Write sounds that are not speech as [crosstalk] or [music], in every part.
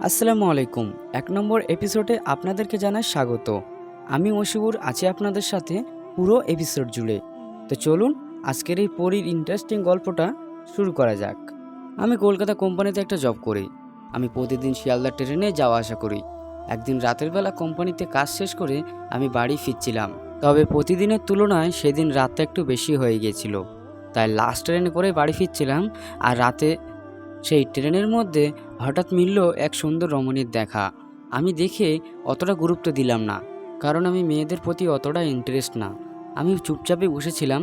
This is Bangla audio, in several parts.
আসসালামু আলাইকুম। এক নম্বর এপিসোডে আপনাদেরকে জানাই স্বাগত। আমি মশিবুর আছি আপনাদের সাথে পুরো এপিসোড জুড়ে। তো চলুন, আজকের এই পরীর ইন্টারেস্টিং গল্পটা শুরু করা যাক। আমি কলকাতা কোম্পানিতে একটা জব করি। আমি প্রতিদিন শিয়ালদা ট্রেনে যাওয়া আসা করি। একদিন রাতের বেলা কোম্পানিতে কাজ শেষ করে আমি বাড়ি ফিরছিলাম। তবে প্রতিদিনের তুলনায় সেদিন রাতটা একটু বেশি হয়ে গিয়েছিল। তাই লাস্ট ট্রেনে করে বাড়ি ফিরছিলাম আর রাতে সেই ট্রেনের মধ্যে হঠাৎ মিলল এক সুন্দর রমণীর দেখা। আমি দেখে অতটা গুরুত্ব দিলাম না, কারণ আমি মেয়েদের প্রতি অতটা ইন্টারেস্ট না। আমি চুপচাপে বসেছিলাম,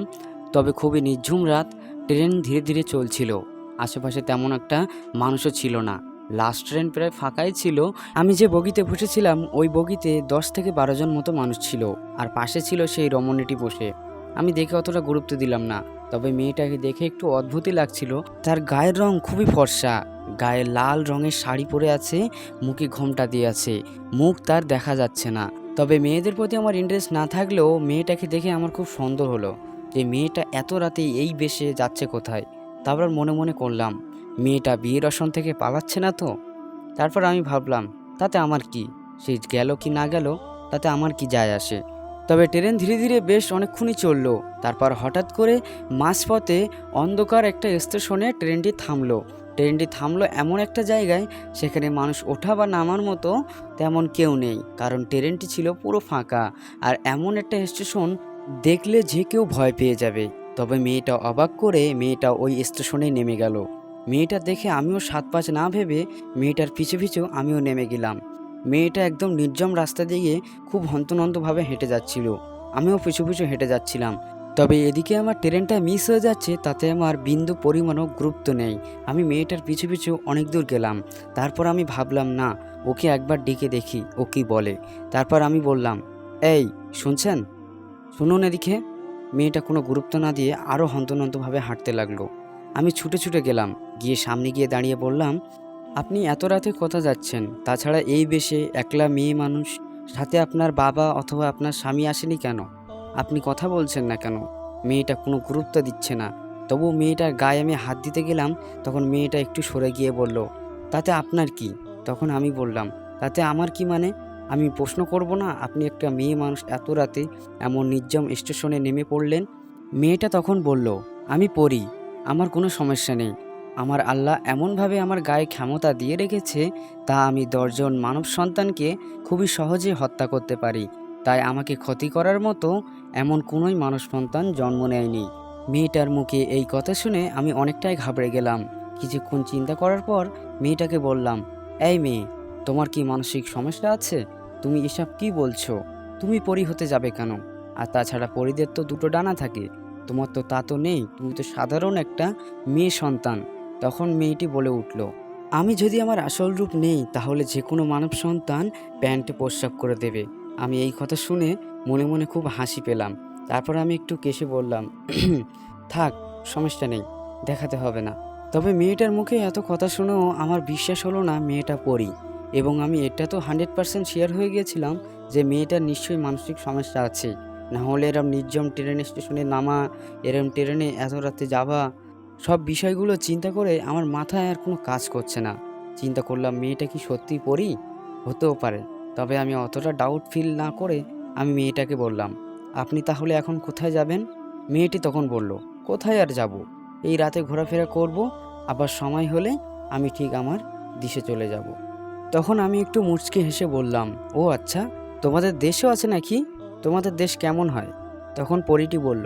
তবে খুবই নিঝুম রাত ট্রেন ধীরে ধীরে চলছিল। আশেপাশে তেমন একটা মানুষও ছিল না। লাস্ট ট্রেন প্রায় ফাঁকাই ছিল। আমি যে বগিতে বসেছিলাম, ওই বগিতে দশ থেকে বারো জন মতো মানুষ ছিল, আর পাশে ছিল সেই রমণীটি বসে। আমি দেখে অতটা গুরুত্ব দিলাম না। তবে মেয়েটাকে দেখে একটু অদ্ভুতই লাগছিল। তার গায়ের রং খুবই ফর্সা। গায়ে লাল রঙের শাড়ি পরে আছে, মুখে ঘোমটা দিয়ে আছে। মুখ তার দেখা যাচ্ছে না। তবে মেয়েদের প্রতি আমার ইন্টারেস্ট না থাকলেও মেয়েটাকে দেখে আমার খুব সুন্দর হলো যে মেয়েটা এত রাতে এই বেশে যাচ্ছে কোথায়। তারপর মনে মনে করলাম, মেয়েটা বিয়ের আসন থেকে পালাচ্ছে না তো? তারপর আমি ভাবলাম, তাতে আমার কি? সে গেল কি না গেল, তাতে আমার কি যায় আসে? তবে ট্রেন ধীরে ধীরে বেশ অনেকক্ষণই চলল। তারপর হঠাৎ করে মাঝপথে অন্ধকার একটা স্টেশনে ট্রেনটি থামলো। ট্রেনটি থামলো এমন একটা জায়গায় সেখানে মানুষ ওঠা বা নামার মতো তেমন কেউ নেই, কারণ ট্রেনটি ছিল পুরো ফাঁকা। আর এমন একটা স্টেশন দেখলে যে কেউ ভয় পেয়ে যাবে। তবে মেয়েটা অবাক করে মেয়েটা ওই স্টেশনে নেমে গেল। মেয়েটা দেখে আমিও সাত পাঁচ না ভেবে মেয়েটার পিছু পিছু আমিও নেমে গেলাম। মেয়েটা একদম নির্জম রাস্তা দিয়ে খুব হন্তনন্তভাবে হেঁটে যাচ্ছিল। আমিও পিছু পিছু হেঁটে যাচ্ছিলাম। তবে এদিকে আমার ট্রেনটা মিস হয়ে যাচ্ছে, তাতে আমার বিন্দু পরিমাণও গুরুত্ব নেই। আমি মেয়েটার পিছু পিছু অনেক দূর গেলাম। তারপর আমি ভাবলাম, না, ওকে একবার ডেকে দেখি, ও কি বলে? তারপর আমি বললাম, এই, শুনছেন? শুনুন এদিকে। মেয়েটা কোনো গুরুত্ব না দিয়ে আরও হন্তনন্তভাবে হাঁটতে লাগল। আমি ছুটে ছুটে গেলাম। গিয়ে সামনে গিয়ে দাঁড়িয়ে বললাম আপনি এত রাতে কোথা যাচ্ছেন? তাছাড়া এই বেশে একলা মেয়ে মানুষ, সাথে আপনার বাবা অথবা আপনার স্বামী আসেনি কেন? আপনি কথা বলছেন না কেন? মেয়েটা কোনো গুরুত্ব দিচ্ছে না। তবু মেয়েটার গায়ে আমি হাত দিতে গেলাম, তখন মেয়েটা একটু সরে গিয়ে বলল, তাতে আপনার কি? তখন আমি বললাম, তাতে আমার কি মানে? আমি প্রশ্ন করব না, আপনি একটা মেয়ে মানুষ এত রাতে এমন নির্জম স্টেশনে নেমে পড়লেন? মেয়েটা তখন বলল, আমি পড়ি, আমার কোনো সমস্যা নেই। আমার আল্লাহ এমনভাবে আমার গায়ে ক্ষমতা দিয়ে রেখেছে তা আমি দশজন মানব সন্তানকে খুবই সহজে হত্যা করতে পারি। তাই আমাকে ক্ষতি করার মতো এমন কোনোই মানব সন্তান জন্ম নেয়নি। মেয়েটার মুখে এই কথা শুনে আমি অনেকটাই ঘাবড়ে গেলাম। কিছুক্ষণ চিন্তা করার পর মেয়েটাকে বললাম, এই মেয়ে, তোমার কি মানসিক সমস্যা আছে? তুমি এসব কি বলছো? তুমি পরি হতে যাবে কেন? আর তাছাড়া পরিদের তো দুটো ডানা থাকে। তোমার তো তা তো নেই, তুমি তো সাধারণ একটা মেয়ে সন্তান। তখন মেয়েটি বলে উঠল, আমি যদি আমার আসল রূপ নেই, তাহলে যে কোনো মানব সন্তান প্যান্টে পোশাক করে দেবে। আমি এই কথা শুনে মনে মনে খুব হাসি পেলাম। তারপর আমি একটু কেসে বললাম, [clears throat] থাক, সমস্যা নেই, দেখাতে হবে না। তবে মেয়েটার মুখে এত কথা শুনেও আমার বিশ্বাস হলো না মেয়েটা পড়ি এবং আমি এটা তো হান্ড্রেড পার্সেন্ট শেয়ার হয়ে গিয়েছিলাম যে মেয়েটার নিশ্চয়ই মানসিক সমস্যা আছে। না হলে এরম নির্জম ট্রেন স্টেশনে নামা, এরম ট্রেনে এত রাতে যাওয়া সব বিষয়গুলো চিন্তা করে আমার মাথায় আর কোনো কাজ করছে না। চিন্তা করলাম মেয়েটা কি সত্যি পড়ি হতেও পারে। তবে আমি অতটা ডাউট ফিল না করে আমি মেয়েটাকে বললাম, আপনি তাহলে এখন কোথায় যাবেন? মেয়েটি তখন বলল, কোথায় আর যাব? এই রাতে ঘোরাফেরা করব, আবার সময় হলে আমি ঠিক আমার দিশে চলে যাব। তখন আমি একটু মুচকে হেসে বললাম, ও আচ্ছা তোমাদের দেশও আছে নাকি? তোমাদের দেশ কেমন হয়? তখন পরিটি বলল,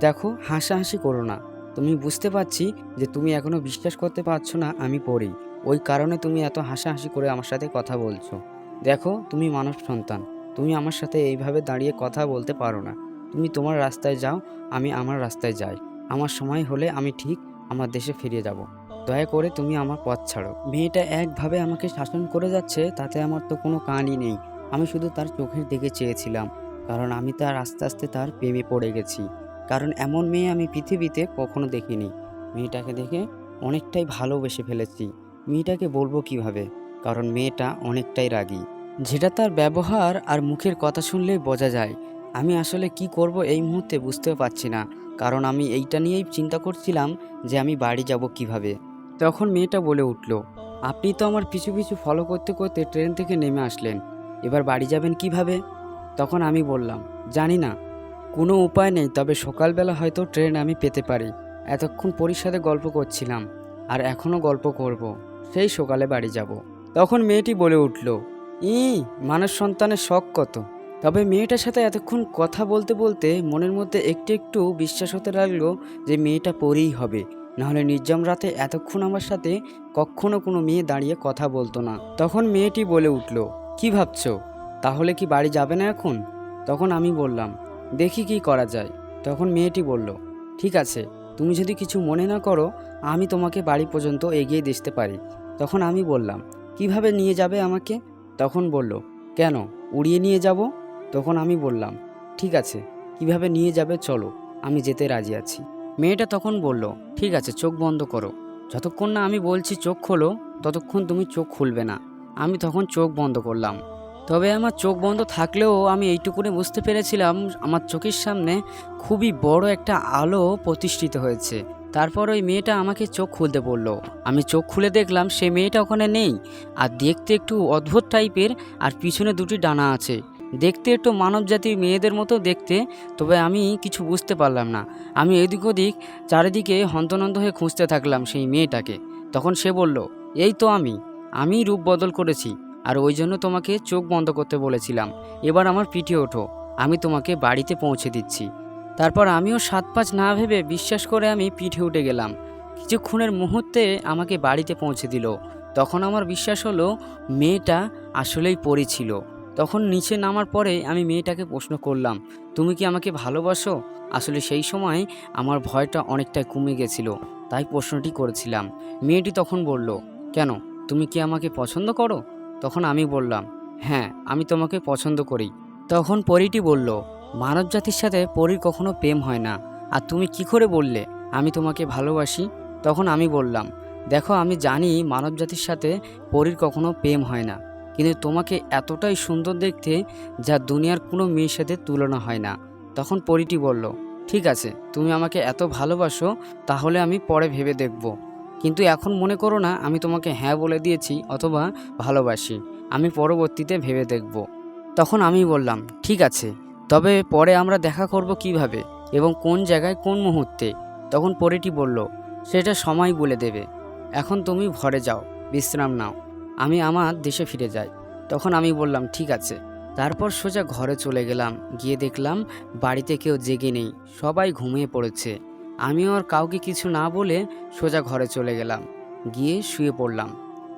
দেখো, হাসাহাসি করো না। তুমি বুঝতে পারছি যে তুমি এখনও বিশ্বাস করতে পারছ না আমি পড়ি। ওই কারণে তুমি এত হাসাহাসি করে আমার সাথে কথা বলছো। দেখো, তুমি মানব সন্তান। তুমি আমার সাথে এইভাবে দাঁড়িয়ে কথা বলতে পারো না। তুমি তোমার রাস্তায় যাও, আমি আমার রাস্তায় যাই। আমার সময় হলে আমি ঠিক আমার দেশে ফিরে যাব। দয়া করে তুমি আমার পথ ছাড়ো। মেয়েটা একভাবে আমাকে শাসন করে যাচ্ছে, তাতে আমার তো কোনো কানই নেই। আমি শুধু তার চোখের দিকে চেয়েছিলাম, কারণ আমি তার আস্তে আস্তে তার প্রেমে পড়ে গেছি। কারণ এমন মেয়ে আমি পৃথিবীতে কখনো দেখিনি। মেয়েটাকে দেখে অনেকটাই ভালোবেসে ফেলেছি। মেয়েটাকে বলব কীভাবে? কারণ মেয়েটা অনেকটাই রাগী। যেটা তার ব্যবহার আর মুখের কথা শুনলেই বোঝা যায়। আমি আসলে কি করব এই মুহূর্তে বুঝতেও পারছি না। কারণ আমি এইটা নিয়েই চিন্তা করছিলাম যে আমি বাড়ি যাব কীভাবে। তখন মেয়েটা বলে উঠল, আপনি তো আমার পিছু পিছু ফলো করতে করতে ট্রেন থেকে নেমে আসলেন। এবার বাড়ি যাবেন কীভাবে? তখন আমি বললাম, জানি না। কোনো উপায় নেই, তবে সকালবেলা হয়তো ট্রেন আমি পেতে পারি। এতক্ষণ পরীর সাথে গল্প করছিলাম, আর এখনও গল্প করব। সেই সকালে বাড়ি যাব। তখন মেয়েটি বলে উঠল, ই মানুষ সন্তানের শখ কত? তবে মেয়েটার সাথে এতক্ষণ কথা বলতে বলতে মনের মধ্যে একটু একটু বিশ্বাস হতে লাগল যে মেয়েটা পরেই হবে। নাহলে নির্জম রাতে এতক্ষণ আমার সাথে কখনো কোনো মেয়ে দাঁড়িয়ে কথা বলতো না। তখন মেয়েটি বলে উঠল, কি ভাবছ? তাহলে কি বাড়ি যাবে না এখন? তখন আমি বললাম দেখি কি করা যায়। তখন মেয়েটি বলল, ঠিক আছে, তুমি যদি কিছু মনে না করো, আমি তোমাকে বাড়ি পর্যন্ত এগিয়ে দিতে পারি। তখন আমি বললাম, কীভাবে নিয়ে যাবে আমাকে? তখন বলল, কেন, উড়িয়ে নিয়ে যাব? তখন আমি বললাম, ঠিক আছে, কীভাবে নিয়ে যাবে চলো, আমি যেতে রাজি আছি। মেয়েটা তখন বলল, ঠিক আছে, চোখ বন্ধ করো। যতক্ষণ না আমি বলছি চোখ খোলো, ততক্ষণ তুমি চোখ খুলবে না। আমি তখন চোখ বন্ধ করলাম। তবে আমার চোখ বন্ধ থাকলেও আমি এইটুকুনে বুঝতে পেরেছিলাম আমার চোখের সামনে খুবই বড় একটা আলো প্রতিষ্ঠিত হয়েছে। তারপর ওই মেয়েটা আমাকে চোখ খুলতে বলল। আমি চোখ খুলে দেখলাম সে মেয়েটা ওখানে নেই। আর দেখতে একটু অদ্ভুত টাইপের আর পিছনে দুটি ডানা আছে। দেখতে একটু মানব জাতির মেয়েদের মতো দেখতে, তবে আমি কিছু বুঝতে পারলাম না। আমি এদিক ওদিক চারিদিকে হন্তনন্ত হয়ে খুঁজতে থাকলাম সেই মেয়েটাকে। তখন সে বলল, এই তো আমি। আমি রূপ বদল করেছি। আর ওই জন্য তোমাকে চোখ বন্ধ করতে বলেছিলাম। এবার আমার পিঠে ওঠো। আমি তোমাকে বাড়িতে পৌঁছে দিচ্ছি। তারপর আমিও সাত পাঁচ না ভেবে বিশ্বাস করে আমি পিঠে উঠে গেলাম। কিছুক্ষণের মুহূর্তে আমাকে বাড়িতে পৌঁছে দিল। তখন আমার বিশ্বাস হলো, মেয়েটা আসলেই পড়ি ছিল। তখন নিচে নামার পরে আমি মেয়েটাকে প্রশ্ন করলাম, তুমি কি আমাকে ভালোবাসো? আসলে সেই সময় আমার ভয়টা অনেকটাই কমে গেছিল, তাই প্রশ্নটি করেছিলাম। মেয়েটি তখন বলল, কেন? তুমি কি আমাকে পছন্দ করো? তখন আমি বললাম হ্যাঁ আমি তোমাকে পছন্দ করি। তখন পরীটি বলল মানব জাতির সাথে পরীর কখনো প্রেম হয় না। আর তুমি কি করে বললে, আমি তোমাকে ভালোবাসি? তখন আমি বললাম, দেখো, আমি জানি মানব জাতির সাথে পরীর কখনো প্রেম হয় না। কিন্তু তোমাকে এতটাই সুন্দর দেখতে যা দুনিয়ার কোনো মেয়ের সাথে তুলনা হয় না। তখন পরীটি বলল, ঠিক আছে, তুমি আমাকে এত ভালোবাসো, তাহলে আমি পরে ভেবে দেখব। কিন্তু এখন মনে করো না, আমি তোমাকে হ্যাঁ বলে দিয়েছি অথবা ভালোবাসি। আমি পরবর্তীতে ভেবে দেখব। তখন আমি বললাম, ঠিক আছে, তবে পরে আমরা দেখা করব কীভাবে এবং কোন জায়গায় কোন মুহূর্তে? তখন পরীটি বলল, সেটা সময় বলে দেবে। এখন তুমি ঘরে যাও, বিশ্রাম নাও। আমি আমার দেশে ফিরে যাই। তখন আমি বললাম, ঠিক আছে। তারপর সোজা ঘরে চলে গেলাম। গিয়ে দেখলাম বাড়িতে কেউ জেগে নেই। সবাই ঘুমিয়ে পড়েছে। আমিও আর কাউকে কিছু না বলে সোজা ঘরে চলে গেলাম। গিয়ে শুয়ে পড়লাম।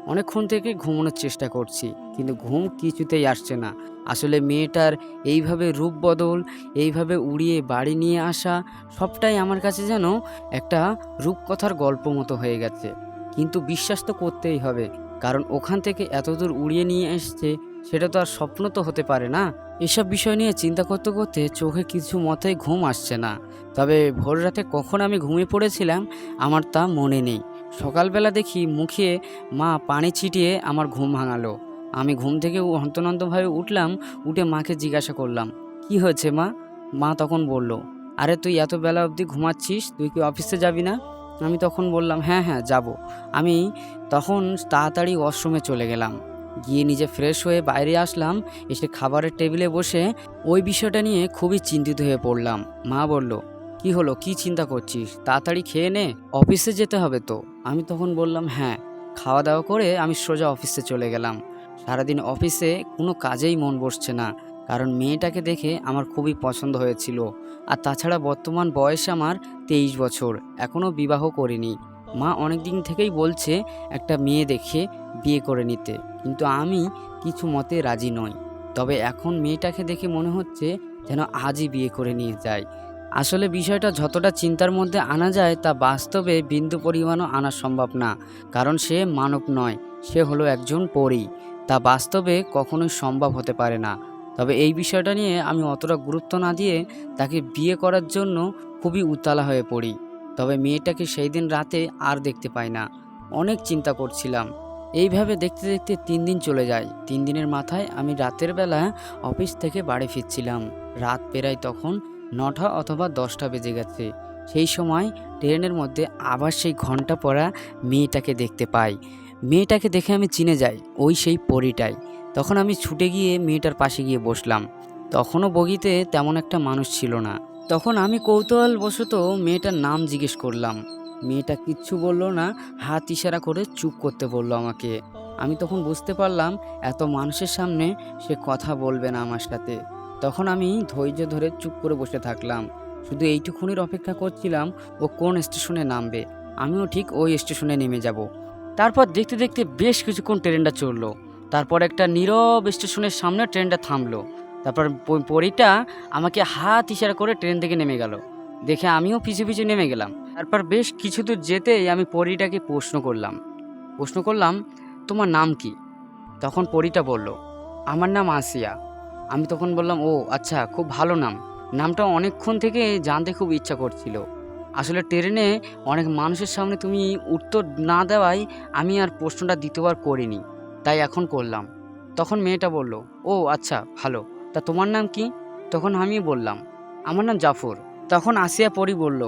অনেকক্ষণ থেকে ঘুমানোর চেষ্টা করছি, কিন্তু ঘুম কিছুতেই আসছে না। আসলে মেয়েটার এইভাবে রূপ বদল, এইভাবে উড়িয়ে বাড়ি নিয়ে আসা, সবটাই আমার কাছে যেন একটা রূপকথার গল্প মতো হয়ে গেছে। কিন্তু বিশ্বাস তো করতেই হবে, কারণ ওখান থেকে এতদূর উড়িয়ে নিয়ে এসছে সেটা তো আর স্বপ্ন তো হতে পারে না। এসব বিষয় নিয়ে চিন্তা করতে করতে চোখে কিছু মতেই ঘুম আসছে না। তবে ভোর রাতে কখন আমি ঘুমিয়ে পড়েছিলাম, আমার তা মনে নেই। সকালবেলা দেখি মুখে মা পানি ছিটিয়ে আমার ঘুম ভাঙালো। আমি ঘুম থেকে হন্তনন্তভাবে উঠলাম, উঠে মাকে জিজ্ঞাসা করলাম, কি হয়েছে মা? মা তখন বলল, আরে তুই এত বেলা অবধি ঘুমাচ্ছিস, তুই কি অফিসে যাবি না? আমি তখন বললাম হ্যাঁ হ্যাঁ যাব। আমি তখন তাড়াতাড়ি ওয়াশরুমে চলে গেলাম। গিয়ে নিজে ফ্রেশ হয়ে বাইরে আসলাম, এসে খাবারের টেবিলে বসে ওই বিষয়টা নিয়ে খুবই চিন্তিত হয়ে পড়লাম। মা বলল, কি হলো? কি চিন্তা করছিস? তাড়াতাড়ি খেয়ে নে, অফিসে যেতে হবে তো। আমি তখন বললাম হ্যাঁ। খাওয়া দাওয়া করে আমি সোজা অফিসে চলে গেলাম। সারাদিন অফিসে কোনো কাজেই মন বসছে না, কারণ মেয়েটাকে দেখে আমার খুবই পছন্দ হয়েছিল। আর তাছাড়া বর্তমান বয়স আমার তেইশ বছর, এখনও বিবাহ করিনি। মা অনেক দিন থেকেই বলছে, একটা মেয়ে দেখে বিয়ে করে নিতে। কিন্তু আমি কিছু মতে রাজি নই। তবে এখন মেয়েটাকে দেখে মনে হচ্ছে যেন আজই বিয়ে করে নিয়ে যায়। আসলে বিষয়টা যতটা চিন্তার মধ্যে আনা যায় তা বাস্তবে বিন্দু পরিমাণও আনা সম্ভব না। কারণ সে মানব নয়, সে হলো একজন পরী। তা বাস্তবে কখনোই সম্ভব হতে পারে না। তবে এই বিষয়টা নিয়ে আমি অতটা গুরুত্ব না দিয়ে তাকে বিয়ে করার জন্য খুবই উতলা হয়ে পড়ি। তবে মেয়েটাকে সেই দিন রাতে আর দেখতে পাই না। অনেক চিন্তা করছিলাম। এইভাবে দেখতে দেখতে তিন দিন চলে যায়। তিন দিনের মাথায় আমি রাতের বেলা অফিস থেকে বাড়ি ফিরছিলাম। রাত পেরায় তখন নটা অথবা দশটা বেজে গেছে। সেই সময় ট্রেনের মধ্যে আবার সেই ঘণ্টা পড়া মেয়েটাকে দেখতে পাই। মেয়েটাকে দেখে আমি চিনে যাই, ওই সেই পরিটাই। তখন আমি ছুটে গিয়ে মেয়েটার পাশে গিয়ে বসলাম। তখনও বগিতে তেমন একটা মানুষ ছিল না। তখন আমি কৌতূহলবশত মেয়েটার নাম জিজ্ঞেস করলাম। মেয়েটা কিচ্ছু বলল না, হাত ইশারা করে চুপ করতে বলল আমাকে। আমি তখন বুঝতে পারলাম, এত মানুষের সামনে সে কথা বলবে না আমার সাথে। তখন আমি ধৈর্য ধরে চুপ করে বসে থাকলাম। শুধু এইটুকুনির অপেক্ষা করছিলাম, ও কোন স্টেশনে নামবে। আমিও ঠিক ওই স্টেশনে নেমে যাব। তারপর দেখতে দেখতে বেশ কিছুক্ষণ ট্রেনটা চলল তারপর একটা নীরব স্টেশনের সামনে ট্রেনটা থামলো। তারপর পরীটা আমাকে হাত ইশারা করে ট্রেন থেকে নেমে গেল। দেখে আমিও পিছু পিছু নেমে গেলাম। তারপর বেশ কিছু দূর যেতেই আমি পরীটাকে প্রশ্ন করলাম। প্রশ্ন করলাম, তোমার নাম কি? তখন পরীটা বলল, আমার নাম আসিয়া। আমি তখন বললাম, ও আচ্ছা খুব ভালো নাম। নামটা অনেকক্ষণ থেকে জানতে খুব ইচ্ছা করছিল। আসলে ট্রেনে অনেক মানুষের সামনে তুমি উত্তর না দেওয়ায় আমি আর প্রশ্নটা দ্বিতীয়বার করিনি। তাই এখন করলাম। তখন মেয়েটা বলল, ও আচ্ছা ভালো। তা তোমার নাম কি? তখন আমি বললাম, আমার নাম জাফর। তখন আসিয়া পরি বলল,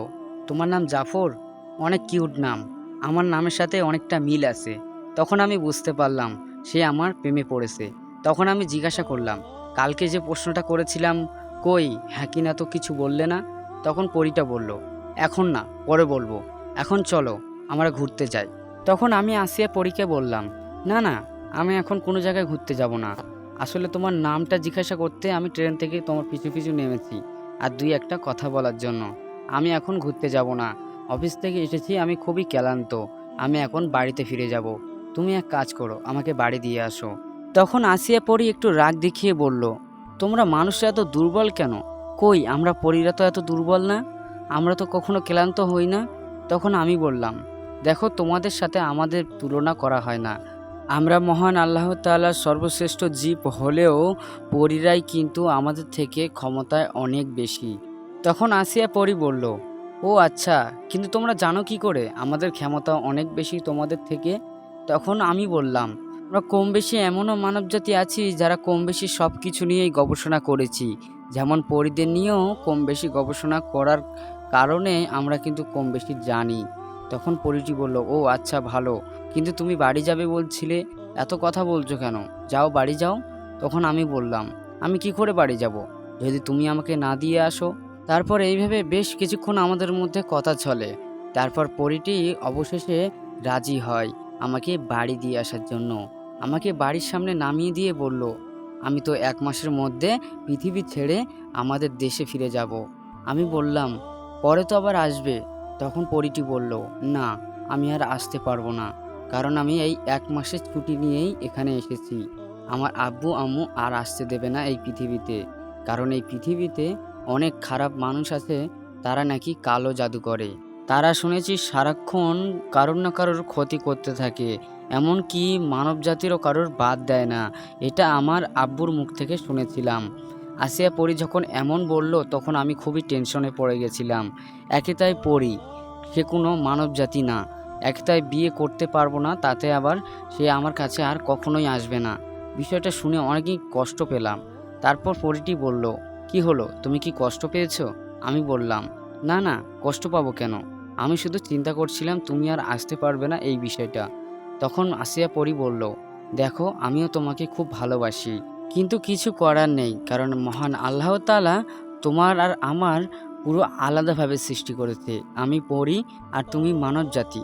তোমার নাম জাফর? অনেক কিউট নাম, আমার নামের সাথে অনেকটা মিল আছে। তখন আমি বুঝতে পারলাম, সে আমার প্রেমে পড়েছে। তখন আমি জিজ্ঞাসা করলাম, কালকে যে প্রশ্নটা করেছিলাম, কই? হ্যাঁ কি না তো কিছু বললে না? তখন পরিটা বলল, এখন না, পরে বলব। এখন চলো, আমরা ঘুরতে যাই। তখন আমি আসিয়া পরীকে বললাম, না না, আমি এখন কোনো জায়গায় ঘুরতে যাব না। আসলে তোমার নামটা জিজ্ঞাসা করতে আমি ট্রেন থেকে তোমার পিছু পিছু নেমেছি আর দুই একটা কথা বলার জন্য। আমি এখন ঘুরতে যাব না। অফিস থেকে এসেছি, আমি খুবই ক্লান্ত। আমি এখন বাড়িতে ফিরে যাব। তুমি এক কাজ করো, আমাকে বাড়ি দিয়ে আসো। তখন আসিয়া পরি একটু রাগ দেখিয়ে বলল, তোমরা মানুষরা এত দুর্বল কেন? কই, আমরা পরীরা তো এত দুর্বল না? আমরা তো কখনো ক্লান্ত হই না? তখন আমি বললাম, দেখো, তোমাদের সাথে আমাদের তুলনা করা হয় না। আমরা মহান আল্লাহ তাআলার সর্বশ্রেষ্ঠ জীব হলেও পরীরাই কিন্তু আমাদের থেকে ক্ষমতায় অনেক বেশি। তখন আসিয়া পরি বলল, ও আচ্ছা কিন্তু তোমরা জানো কি করে? আমাদের ক্ষমতা অনেক বেশি তোমাদের থেকে? তখন আমি বললাম, আমরা কম বেশি এমনও মানবজাতি আছি যারা কম বেশি সব কিছু নিয়েই গবেষণা করেছি। যেমন পরিদের নিয়েও কম বেশি গবেষণা করার কারণে আমরা কিন্তু কম বেশি জানি। তখন পরিটি বলল, ও আচ্ছা ভালো। কিন্তু তুমি বাড়ি যাবে বলছিলে? এত কথা বলছো কেন? যাও, বাড়ি যাও। তখন আমি বললাম, আমি কি করে বাড়ি যাব? যদি তুমি আমাকে না দিয়ে আসো? তারপর এইভাবে বেশ কিছুক্ষণ আমাদের মধ্যে কথা চলে। তারপর পরিটি অবশেষে রাজি হয় আমাকে বাড়ি দিয়ে আসার জন্য। আমাকে বাড়ির সামনে নামিয়ে দিয়ে বলল, আমি তো এক মাসের মধ্যে পৃথিবী ছেড়ে আমাদের দেশে ফিরে যাব। আমি বললাম, পরে তো আবার আসবে। তখন পরিটি বলল, না, আমি আর আসতে পারব না, কারণ আমি এই এক মাসের ছুটি নিয়েই এখানে এসেছি। আমার আব্বু, আম্মু আর আসতে দেবে না এই পৃথিবীতে, কারণ এই পৃথিবীতে অনেক খারাপ মানুষ আছে, তারা নাকি কালো জাদু করে। তারা শুনেছি সারাক্ষণ কারোর না কারোর ক্ষতি করতে থাকে, এমনকি মানব জাতিরও কারোর বাদ দেয় না। এটা আমার আব্বুর মুখ থেকে শুনেছিলাম। আসিয়া পরি যখন এমন বলল, তখন আমি খুবই টেনশনে পড়ে গেছিলাম। একে তাই পড়ি সে কোনো মানব জাতি না। এক তাই বিয়ে করতে পারব না, তাতে আবার সে আমার কাছে আর কখনোই আসবে না। বিষয়টা শুনে অনেকই কষ্ট পেলাম। তারপর পরিটি বলল, কি হলো? তুমি কি কষ্ট পেয়েছ? আমি বললাম, না না, কষ্ট পাবো কেন? আমি শুধু চিন্তা করছিলাম তুমি আর আসতে পারবে না এই বিষয়টা। তখন আসিয়া পরি বলল, দেখো, আমিও তোমাকে খুব ভালোবাসি। কিন্তু কিছু করার নেই, কারণ মহান আল্লাহ তাআলা তোমার আর আমার পুরো আলাদাভাবে সৃষ্টি করেছে। আমি পড়ি আর তুমি মানব জাতি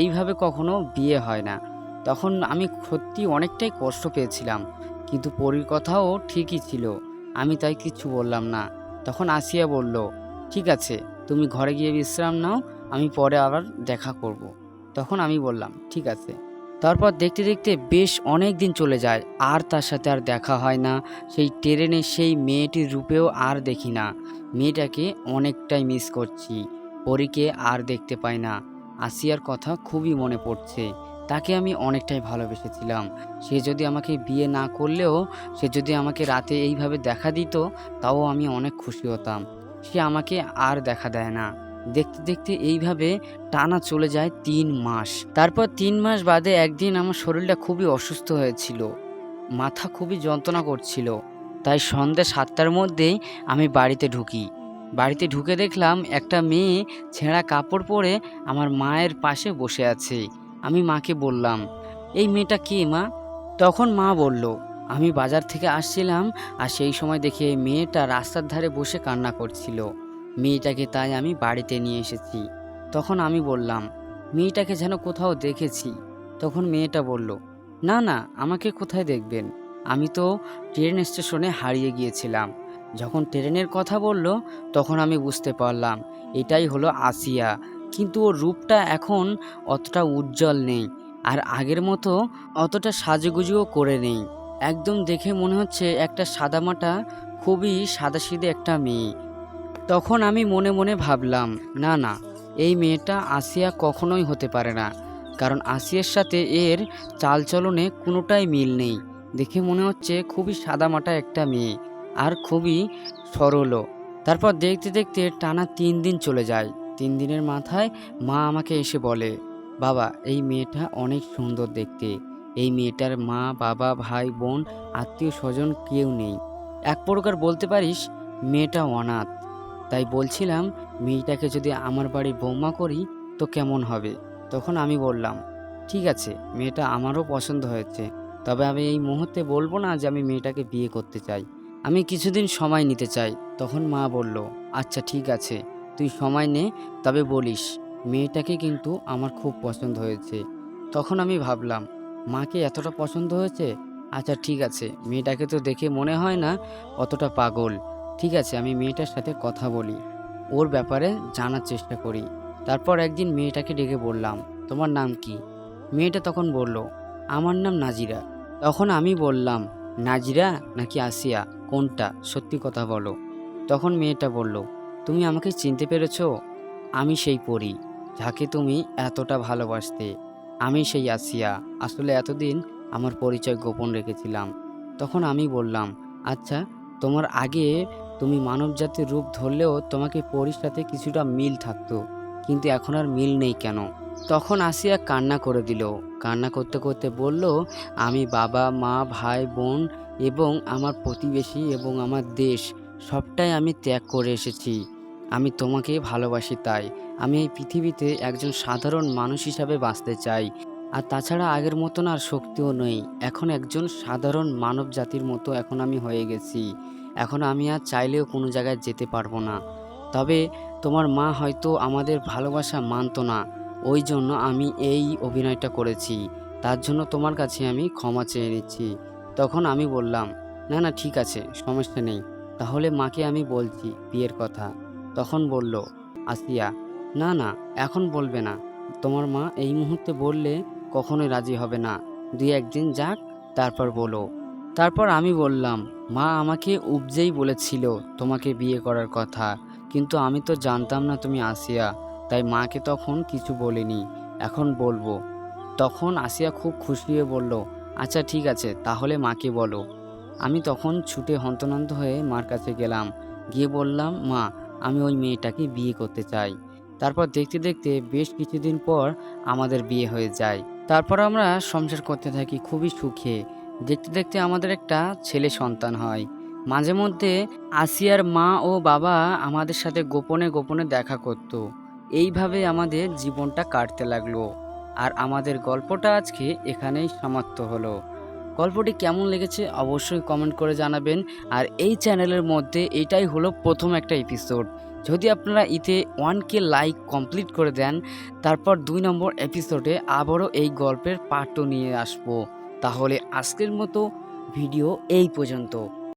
এইভাবে কখনো বিয়ে হয় না। তখন আমি সত্যি অনেকটাই কষ্ট পেয়েছিলাম, কিন্তু পরীর কথাও ঠিকই ছিল। আমি তাই কিছু বললাম না। তখন আসিয়া বলল, ঠিক আছে, তুমি ঘরে গিয়ে বিশ্রাম নাও, আমি পরে আবার দেখা করব। তখন আমি বললাম, ঠিক আছে। তারপর দেখতে দেখতে বেশ অনেক দিন চলে যায়। আর তার সাথে আর দেখা হয় না। সেই ট্রেনে সেই মেয়েটির রূপেও আর দেখি না। মেয়েটাকে অনেকটাই মিস করছি। পরীকে আর দেখতে পাই না। আসিয়ার কথা খুবই মনে পড়ছে। তাকে আমি অনেকটাই ভালোবেসেছিলাম। সে যদি আমাকে বিয়ে না করলেও, সে যদি আমাকে রাতে এইভাবে দেখা দিত, তাও আমি অনেক খুশি হতাম। সে আমাকে আর দেখা দেয় না। দেখতে দেখতে এইভাবে টানা চলে যায় তিন মাস। তারপর তিন মাস বাদে একদিন আমার শরীরটা খুবই অসুস্থ হয়েছিল। মাথা খুবই যন্ত্রণা করছিল। তাই সন্ধ্যা সাতটার মধ্যেই আমি বাড়িতে ঢুকি। বাড়িতে ঢুকে দেখলাম একটা মেয়ে ছেঁড়া কাপড় পরে আমার মায়ের পাশে বসে আছে। আমি মাকে বললাম, এই মেয়েটা কে মা? তখন মা বলল, আমি বাজার থেকে আসছিলাম আর সেই সময় দেখি এই মেয়েটা রাস্তার ধারে বসে কান্না করছিল। মেয়েটাকে তাই আমি বাড়িতে নিয়ে এসেছি। তখন আমি বললাম, মেয়েটাকে যেন কোথাও দেখেছি। তখন মেয়েটা বলল, না না, আমাকে কোথায় দেখবেন? আমি তো ট্রেন স্টেশনে হারিয়ে গিয়েছিলাম। যখন ট্রেনের কথা বলল, তখন আমি বুঝতে পারলাম, এটাই হলো আসিয়া। কিন্তু ওর রূপটা এখন অতটা উজ্জ্বল নেই, আর আগের মতো অতটা সাজুগুজুও করে নেই। একদম দেখে মনে হচ্ছে একটা সাদামাটা, খুবই সাদাসিধে একটা মেয়ে। তখন আমি মনে মনে ভাবলাম, না না, এই মেয়েটা আসিয়া কখনোই হতে পারে না। কারণ আসিয়ার সাথে এর চালচলনে কোনোটাই মিল নেই। দেখে মনে হচ্ছে খুবই সাদামাটা একটা মেয়ে আর খুবই সরলও। তারপর দেখতে দেখতে টানা তিন দিন চলে যায়। তিন দিনের মাথায় মা আমাকে এসে বলে, বাবা, এই মেয়েটা অনেক সুন্দর দেখতে। এই মেয়েটার মা, বাবা, ভাই, বোন আত্মীয় স্বজন কেউ নেই। এক প্রকার বলতে পারিস, মেয়েটা অনাথ। তাই বলছিলাম, মেয়েটাকে যদি আমার বাড়ির বৌমা করি, তো কেমন হবে? তখন আমি বললাম, ঠিক আছে, মেয়েটা আমারও পছন্দ হয়েছে। তবে আমি এই মুহূর্তে বলব না যে আমি মেয়েটাকে বিয়ে করতে চাই। আমি কিছুদিন সময় নিতে চাই। তখন মা বলল আচ্ছা ঠিক আছে, তুই সময় নে, তবে বলিস, মেয়েটাকে কিন্তু আমার খুব পছন্দ হয়েছে। তখন আমি ভাবলাম, মাকে এতটা পছন্দ হয়েছে? আচ্ছা ঠিক আছে, মেয়েটাকে তো দেখে মনে হয় না অতটা পাগল। ঠিক আছে, আমি মেয়েটার সাথে কথা বলি। ওর ব্যাপারে জানার চেষ্টা করি। তারপর একদিন মেয়েটাকে ডেকে বললাম, তোমার নাম কি? মেয়েটা তখন বলল, আমার নাম নাজিরা। তখন আমি বললাম, নাজিরা নাকি আসিয়া? কোনটা? সত্যি কথা বলো। তখন মেয়েটা বলল, তুমি আমাকে চিনতে পেরেছ? আমি সেই পড়ি যাকে তুমি এতটা ভালোবাসতে। আমি সেই আসিয়া। আসলে এতদিন আমার পরিচয় গোপন রেখেছিলাম। তখন আমি বললাম আচ্ছা তোমার আগে তুমি মানবজাতির রূপ ধরলেও তোমাকে পরীর সাথে কিছুটা মিল থাকতো, কিন্তু এখন আর মিল নেই কেন? তখন আসিয়া কান্না করে দিল। কান্না করতে করতে বলল, আমি বাবা, মা, ভাই, বোন এবং আমার প্রতিবেশী এবং আমার দেশ, সবটাই আমি ত্যাগ করে এসেছি। আমি তোমাকে ভালোবাসি তাই। আমি এই পৃথিবীতে একজন সাধারণ মানুষ হিসাবে বাঁচতে চাই। আর তাছাড়া আগের মতন আর শক্তিও নেই। এখন একজন সাধারণ মানব জাতির মতো এখন আমি হয়ে গেছি। এখন আমি আর চাইলেও কোনো জায়গায় যেতে পারব না। তবে তোমার মা হয়তো আমাদের ভালোবাসা মানতো না। ওই জন্য আমি এই অভিনয়টা করেছি। তার জন্য তোমার কাছে আমি ক্ষমা চেয়ে নিচ্ছি। তখন আমি বললাম, না না, ঠিক আছে, সমস্যা নেই। তাহলে মাকে আমি বলছি বিয়ের কথা। তখন বলল, আসিয়া, না না, এখন বলবে না। তোমার মা এই মুহূর্তে বললে কখনোই রাজি হবে না। দুই একদিন যাক, তারপর বলো। তারপর আমি বললাম, মা আমাকে উপজেই বলেছিল তোমাকে বিয়ে করার কথা, কিন্তু আমি তো জানতাম না তুমি আসিয়া, তাই মাকে তখন কিছু বলিনি, এখন বলব। তখন আসিয়া খুব খুশি হয়ে বলল আচ্ছা ঠিক আছে, তাহলে মাকে বলো। আমি তখন ছুটে হন্তনন্ত হয়ে মার কাছে গেলাম, গিয়ে বললাম, মা, আমি ওই মেয়েটাকে বিয়ে করতে চাই। তারপর দেখতে দেখতে বেশ কিছুদিন পর আমাদের বিয়ে হয়ে যায়। তারপর আমরা সংসার করতে থাকি খুবই সুখে। দেখতে দেখতে আমাদের একটা ছেলে সন্তান হয়। মাঝে মধ্যে আসিয়ার মা ও বাবা আমাদের সাথে গোপনে গোপনে দেখা করত। এইভাবে আমাদের জীবনটা কাটতে লাগল। আর আমাদের গল্পটা আজকে এখানেই সমাপ্ত হলো। গল্পটি কেমন লেগেছে অবশ্যই কমেন্ট করে জানাবেন। আর এই চ্যানেলের মধ্যে এটাই হলো প্রথম একটা এপিসোড যদি আপনারা ইতে ওয়ান কে লাইক কমপ্লিট করে দেন, তারপর দুই নম্বর এপিসোডে আবারও এই গল্পের পার্টও নিয়ে আসব। তাহলে আজকের মতো ভিডিও এই পর্যন্ত।